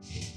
you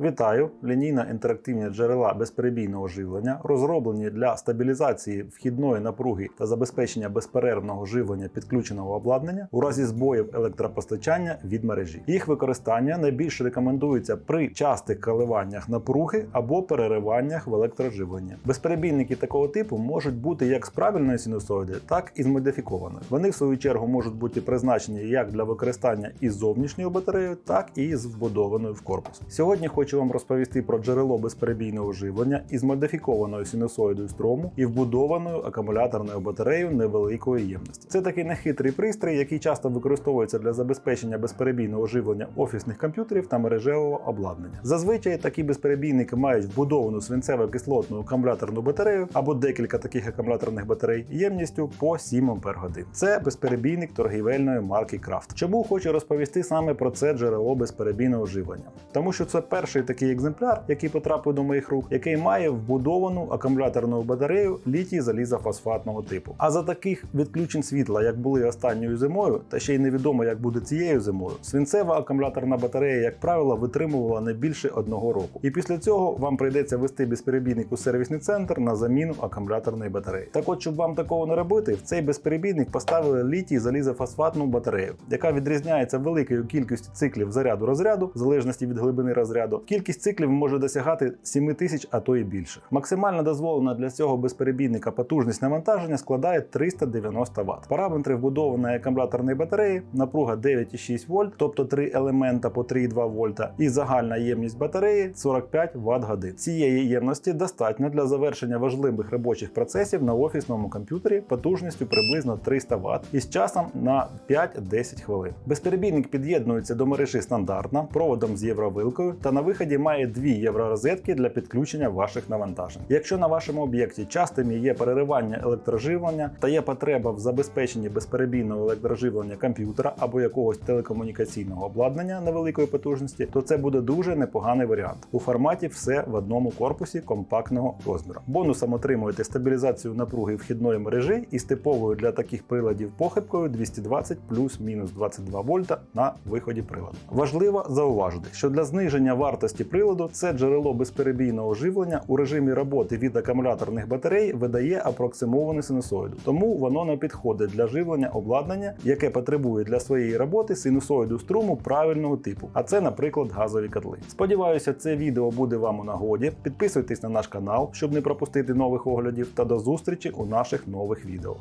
Вітаю! Лінійна інтерактивні джерела безперебійного живлення, розроблені для стабілізації вхідної напруги та забезпечення безперервного живлення підключеного обладнання у разі збоїв електропостачання від мережі. Їх використання найбільш рекомендується при частих коливаннях напруги або перериваннях в електроживленні. Безперебійники такого типу можуть бути як з правильної синусоїди, так і з модифікованою. Вони в свою чергу можуть бути призначені як для використання із зовнішньою батареєю, так і з вбудованою в корпус. Сьогодні хочу вам розповісти про джерело безперебійного живлення із модифікованою синусоїдою струму і вбудованою акумуляторною батареєю невеликої ємності. Це такий нехитрий пристрій, який часто використовується для забезпечення безперебійного живлення офісних комп'ютерів та мережевого обладнання. Зазвичай такі безперебійники мають вбудовану свинцево-кислотну акумуляторну батарею або декілька таких акумуляторних батарей ємністю по 7 Ах. Це безперебійник торгівельної марки Крафт. Чому хочу розповісти саме про це джерело безперебійного живлення? Тому що це перший такий екземпляр, який потрапив до моїх рук, який має вбудовану акумуляторну батарею літій залізофосфатного типу. А за таких відключень світла, як були останньою зимою, та ще й невідомо, як буде цією зимою, свинцева акумуляторна батарея, як правило, витримувала не більше одного року. І після цього вам прийдеться вести безперебійник у сервісний центр на заміну акумуляторної батареї. Так от, щоб вам такого не робити, в цей безперебійник поставили літій залізофосфатну батарею, яка відрізняється великою кількістю циклів заряду розряду, в залежності від глибини розряду. Кількість циклів може досягати 7000, а то і більше. Максимально дозволена для цього безперебійника потужність навантаження складає 390 Вт. Параметри вбудованої акумуляторної батареї, напруга 9,6 вольт, тобто 3 елемента по 3,2 вольта, і загальна ємність батареї 45 Вт годин. Цієї ємності достатньо для завершення важливих робочих процесів на офісному комп'ютері потужністю приблизно 300 Вт із часом на 5-10 хвилин. Безперебійник під'єднується до мережі стандартно проводом з євровилкою та на виході має дві євророзетки для підключення ваших навантажень. Якщо на вашому об'єкті частими є переривання електроживлення та є потреба в забезпеченні безперебійного електроживлення комп'ютера або якогось телекомунікаційного обладнання невеликої потужності, то це буде дуже непоганий варіант у форматі все в одному корпусі компактного розміру. Бонусом отримуєте стабілізацію напруги вхідної мережі із типовою для таких приладів похибкою 220 плюс-мінус 22 вольта на виході приладу. Важливо зауважити, що для зниження вартості приладу це джерело безперебійного живлення у режимі роботи від акумуляторних батарей видає апроксимовану синусоїду, тому воно не підходить для живлення обладнання, яке потребує для своєї роботи синусоїду струму правильного типу, а це, наприклад, газові котли. Сподіваюся, це відео буде вам у нагоді. Підписуйтесь на наш канал, щоб не пропустити нових оглядів, та до зустрічі у наших нових відео.